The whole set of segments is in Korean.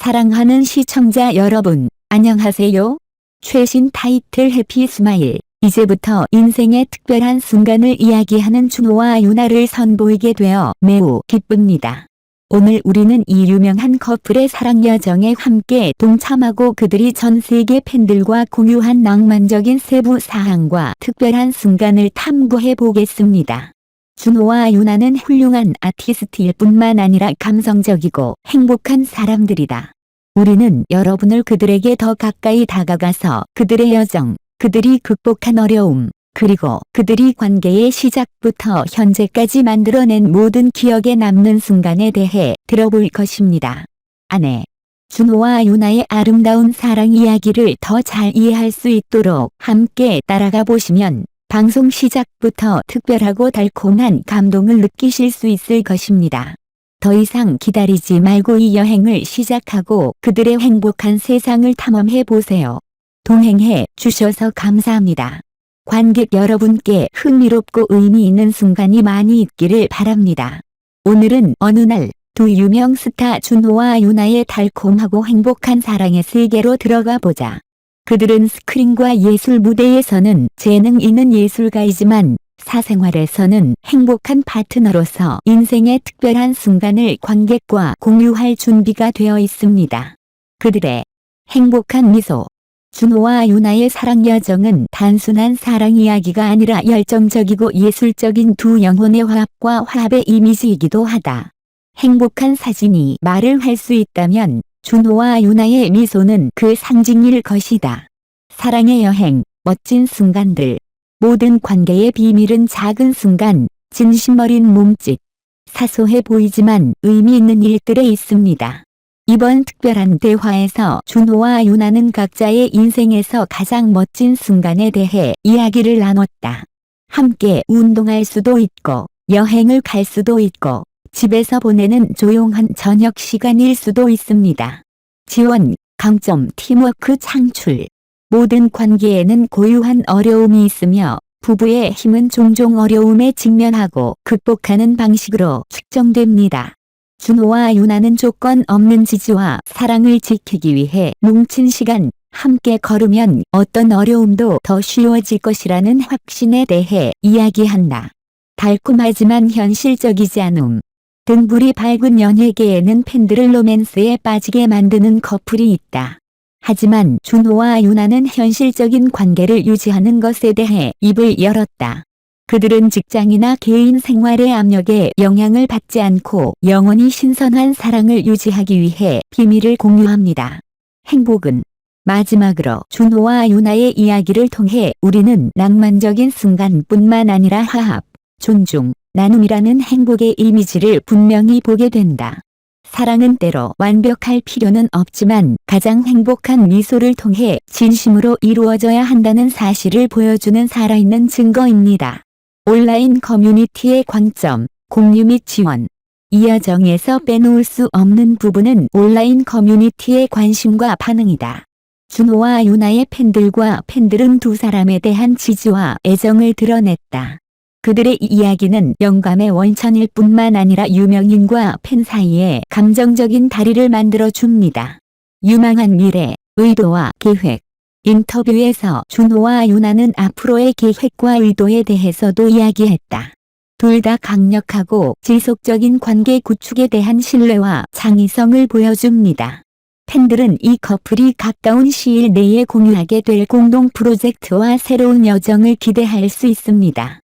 사랑하는 시청자 여러분, 안녕하세요. 최신 타이틀 해피 스마일. 이제부터 인생의 특별한 순간을 이야기하는 준호와 유나를 선보이게 되어 매우 기쁩니다. 오늘 우리는 이 유명한 커플의 사랑 여정에 함께 동참하고 그들이 전 세계 팬들과 공유한 낭만적인 세부 사항과 특별한 순간을 탐구해 보겠습니다. 준호와 유나는 훌륭한 아티스트일 뿐만 아니라 감성적이고 행복한 사람들이다. 우리는 여러분을 그들에게 더 가까이 다가가서 그들의 여정, 그들이 극복한 어려움, 그리고 그들이 관계의 시작부터 현재까지 만들어낸 모든 기억에 남는 순간에 대해 들어볼 것입니다. 아내. 준호와 유나의 아름다운 사랑 이야기를 더 잘 이해할 수 있도록 함께 따라가 보시면 방송 시작부터 특별하고 달콤한 감동을 느끼실 수 있을 것입니다. 더 이상 기다리지 말고 이 여행을 시작하고 그들의 행복한 세상을 탐험해 보세요. 동행해 주셔서 감사합니다. 관객 여러분께 흥미롭고 의미 있는 순간이 많이 있기를 바랍니다. 오늘은 어느 날 두 유명 스타 준호와 유나의 달콤하고 행복한 사랑의 세계로 들어가 보자. 그들은 스크린과 예술 무대에서는 재능 있는 예술가이지만 사생활에서는 행복한 파트너로서 인생의 특별한 순간을 관객과 공유할 준비가 되어 있습니다. 그들의 행복한 미소. 준호와 유나의 사랑 여정은 단순한 사랑 이야기가 아니라 열정적이고 예술적인 두 영혼의 화합과 화합의 이미지이기도 하다. 행복한 사진이 말을 할 수 있다면 준호와 유나의 미소는 그 상징일 것이다. 사랑의 여행, 멋진 순간들. 모든 관계의 비밀은 작은 순간, 진심 어린 몸짓. 사소해 보이지만 의미 있는 일들에 있습니다. 이번 특별한 대화에서 준호와 유나는 각자의 인생에서 가장 멋진 순간에 대해 이야기를 나눴다. 함께 운동할 수도 있고, 여행을 갈 수도 있고, 집에서 보내는 조용한 저녁 시간일 수도 있습니다. 지원, 강점, 팀워크 창출. 모든 관계에는 고유한 어려움이 있으며 부부의 힘은 종종 어려움에 직면하고 극복하는 방식으로 측정됩니다. 준호와 유나는 조건 없는 지지와 사랑을 지키기 위해 뭉친 시간 함께 걸으면 어떤 어려움도 더 쉬워질 것이라는 확신에 대해 이야기한다. 달콤하지만 현실적이지 않음. 등불이 밝은 연예계에는 팬들을 로맨스에 빠지게 만드는 커플이 있다. 하지만 준호와 유나는 현실적인 관계를 유지하는 것에 대해 입을 열었다. 그들은 직장이나 개인 생활의 압력에 영향을 받지 않고 영원히 신선한 사랑을 유지하기 위해 비밀을 공유합니다. 행복은 마지막으로 준호와 유나의 이야기를 통해 우리는 낭만적인 순간뿐만 아니라 화합, 존중, 나눔이라는 행복의 이미지를 분명히 보게 된다. 사랑은 때로 완벽할 필요는 없지만 가장 행복한 미소를 통해 진심으로 이루어져야 한다는 사실을 보여주는 살아있는 증거입니다. 온라인 커뮤니티의 광점, 공유 및 지원. 이 여정에서 빼놓을 수 없는 부분은 온라인 커뮤니티의 관심과 반응이다. 준호와 유나의 팬들과 팬들은 두 사람에 대한 지지와 애정을 드러냈다. 그들의 이야기는 영감의 원천일 뿐만 아니라 유명인과 팬 사이에 감정적인 다리를 만들어 줍니다. 유망한 미래, 의도와 계획. 인터뷰에서 준호와 유나는 앞으로의 계획과 의도에 대해서도 이야기했다. 둘 다 강력하고 지속적인 관계 구축에 대한 신뢰와 창의성을 보여줍니다. 팬들은 이 커플이 가까운 시일 내에 공유하게 될 공동 프로젝트와 새로운 여정을 기대할 수 있습니다.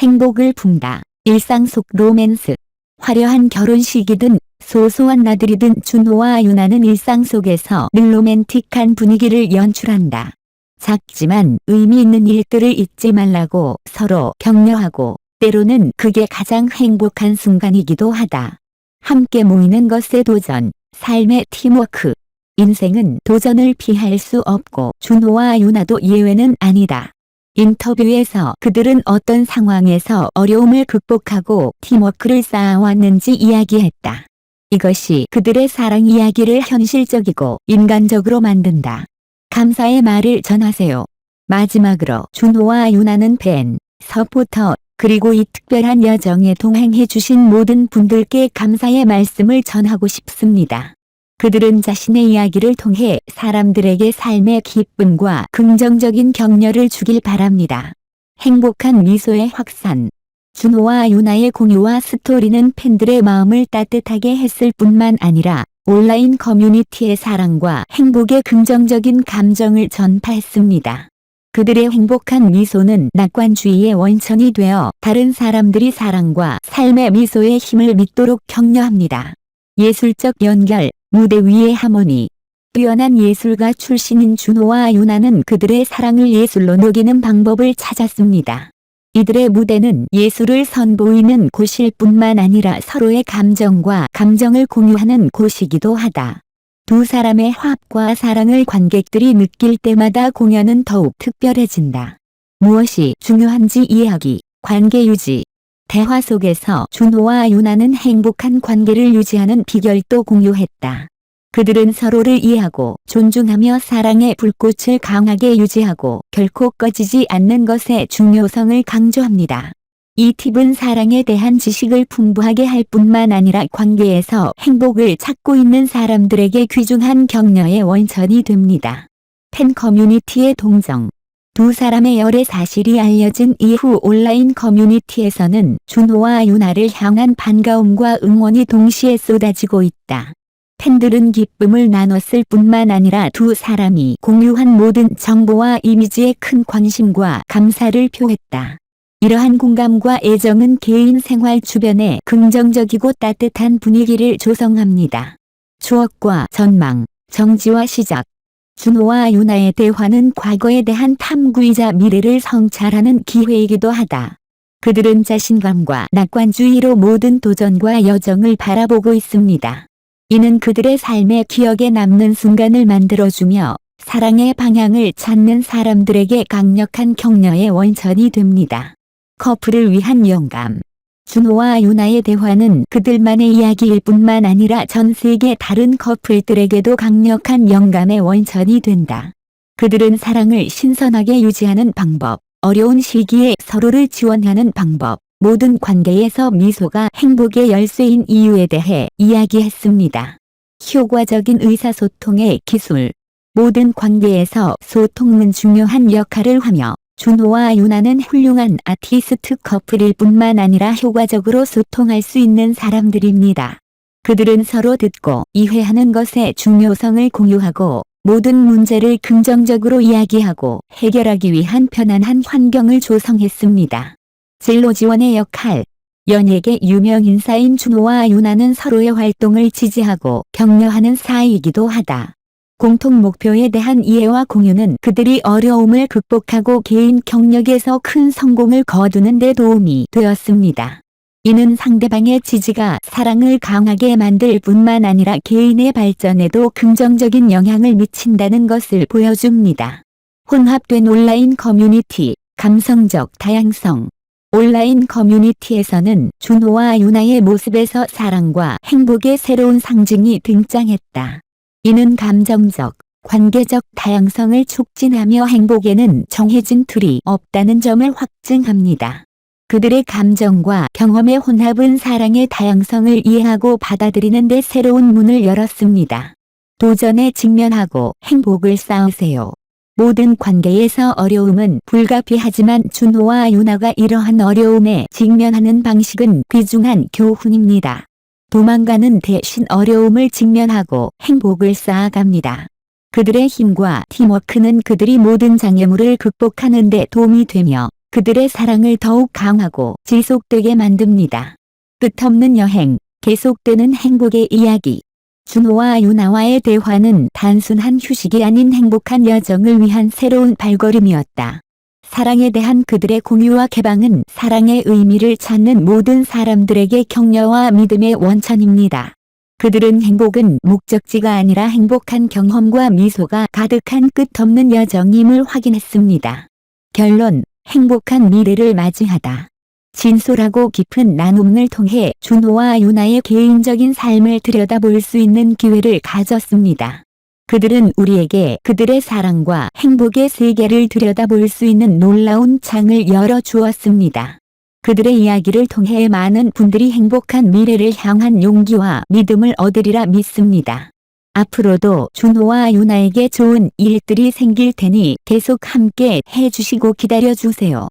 행복을 품다. 일상 속 로맨스. 화려한 결혼식이든 소소한 나들이든 준호와 유나는 일상 속에서 늘 로맨틱한 분위기를 연출한다. 작지만 의미 있는 일들을 잊지 말라고 서로 격려하고 때로는 그게 가장 행복한 순간이기도 하다. 함께 모이는 것에 도전, 삶의 팀워크. 인생은 도전을 피할 수 없고 준호와 유나도 예외는 아니다. 인터뷰에서 그들은 어떤 상황에서 어려움을 극복하고 팀워크를 쌓아왔는지 이야기했다. 이것이 그들의 사랑 이야기를 현실적이고 인간적으로 만든다. 감사의 말을 전하세요. 마지막으로 준호와 유나는 팬, 서포터, 그리고 이 특별한 여정에 동행해 주신 모든 분들께 감사의 말씀을 전하고 싶습니다. 그들은 자신의 이야기를 통해 사람들에게 삶의 기쁨과 긍정적인 격려를 주길 바랍니다. 행복한 미소의 확산. 준호와 유나의 공유와 스토리는 팬들의 마음을 따뜻하게 했을 뿐만 아니라 온라인 커뮤니티의 사랑과 행복의 긍정적인 감정을 전파했습니다. 그들의 행복한 미소는 낙관주의의 원천이 되어 다른 사람들이 사랑과 삶의 미소의 힘을 믿도록 격려합니다. 예술적 연결, 무대 위의 하모니. 뛰어난 예술가 출신인 준호와 유나는 그들의 사랑을 예술로 녹이는 방법을 찾았습니다. 이들의 무대는 예술을 선보이는 곳일 뿐만 아니라 서로의 감정과 감정을 공유하는 곳이기도 하다. 두 사람의 화합과 사랑을 관객들이 느낄 때마다 공연은 더욱 특별해진다. 무엇이 중요한지 이해하기, 관계 유지. 대화 속에서 준호와 유나는 행복한 관계를 유지하는 비결도 공유했다. 그들은 서로를 이해하고 존중하며 사랑의 불꽃을 강하게 유지하고 결코 꺼지지 않는 것의 중요성을 강조합니다. 이 팁은 사랑에 대한 지식을 풍부하게 할 뿐만 아니라 관계에서 행복을 찾고 있는 사람들에게 귀중한 격려의 원천이 됩니다. 팬 커뮤니티의 동정. 두 사람의 열애 사실이 알려진 이후 온라인 커뮤니티에서는 준호와 유나를 향한 반가움과 응원이 동시에 쏟아지고 있다. 팬들은 기쁨을 나눴을 뿐만 아니라 두 사람이 공유한 모든 정보와 이미지에 큰 관심과 감사를 표했다. 이러한 공감과 애정은 개인 생활 주변에 긍정적이고 따뜻한 분위기를 조성합니다. 추억과 전망, 정지와 시작. 준호와 유나의 대화는 과거에 대한 탐구이자 미래를 성찰하는 기회이기도 하다. 그들은 자신감과 낙관주의로 모든 도전과 여정을 바라보고 있습니다. 이는 그들의 삶의 기억에 남는 순간을 만들어주며 사랑의 방향을 찾는 사람들에게 강력한 격려의 원천이 됩니다. 커플을 위한 영감. 준호와 유나의 대화는 그들만의 이야기일 뿐만 아니라 전 세계 다른 커플들에게도 강력한 영감의 원천이 된다. 그들은 사랑을 신선하게 유지하는 방법, 어려운 시기에 서로를 지원하는 방법, 모든 관계에서 미소가 행복의 열쇠인 이유에 대해 이야기했습니다. 효과적인 의사소통의 기술. 모든 관계에서 소통은 중요한 역할을 하며 준호와 유나는 훌륭한 아티스트 커플일 뿐만 아니라 효과적으로 소통할 수 있는 사람들입니다. 그들은 서로 듣고 이해하는 것의 중요성을 공유하고 모든 문제를 긍정적으로 이야기하고 해결하기 위한 편안한 환경을 조성했습니다. 진로 지원의 역할 연예계 유명 인사인 준호와 유나는 서로의 활동을 지지하고 격려하는 사이이기도 하다. 공통 목표에 대한 이해와 공유는 그들이 어려움을 극복하고 개인 경력에서 큰 성공을 거두는 데 도움이 되었습니다. 이는 상대방의 지지가 사랑을 강하게 만들 뿐만 아니라 개인의 발전에도 긍정적인 영향을 미친다는 것을 보여줍니다. 혼합된 온라인 커뮤니티, 감성적 다양성, 온라인 커뮤니티에서는 준호와 유나의 모습에서 사랑과 행복의 새로운 상징이 등장했다. 이는 감정적, 관계적 다양성을 촉진하며 행복에는 정해진 틀이 없다는 점을 확증합니다. 그들의 감정과 경험의 혼합은 사랑의 다양성을 이해하고 받아들이는 데 새로운 문을 열었습니다. 도전에 직면하고 행복을 쌓으세요. 모든 관계에서 어려움은 불가피하지만 준호와 유나가 이러한 어려움에 직면하는 방식은 귀중한 교훈입니다. 도망가는 대신 어려움을 직면하고 행복을 쌓아갑니다. 그들의 힘과 팀워크는 그들이 모든 장애물을 극복하는 데 도움이 되며 그들의 사랑을 더욱 강하고 지속되게 만듭니다. 끝없는 여행, 계속되는 행복의 이야기. 준호와 유나와의 대화는 단순한 휴식이 아닌 행복한 여정을 위한 새로운 발걸음이었다. 사랑에 대한 그들의 공유와 개방은 사랑의 의미를 찾는 모든 사람들에게 격려와 믿음의 원천입니다. 그들은 행복은 목적지가 아니라 행복한 경험과 미소가 가득한 끝없는 여정임을 확인했습니다. 결론, 행복한 미래를 맞이하다. 진솔하고 깊은 나눔을 통해 준호와 유나의 개인적인 삶을 들여다볼 수 있는 기회를 가졌습니다. 그들은 우리에게 그들의 사랑과 행복의 세계를 들여다볼 수 있는 놀라운 창을 열어주었습니다. 그들의 이야기를 통해 많은 분들이 행복한 미래를 향한 용기와 믿음을 얻으리라 믿습니다. 앞으로도 준호와 유나에게 좋은 일들이 생길 테니 계속 함께 해주시고 기다려주세요.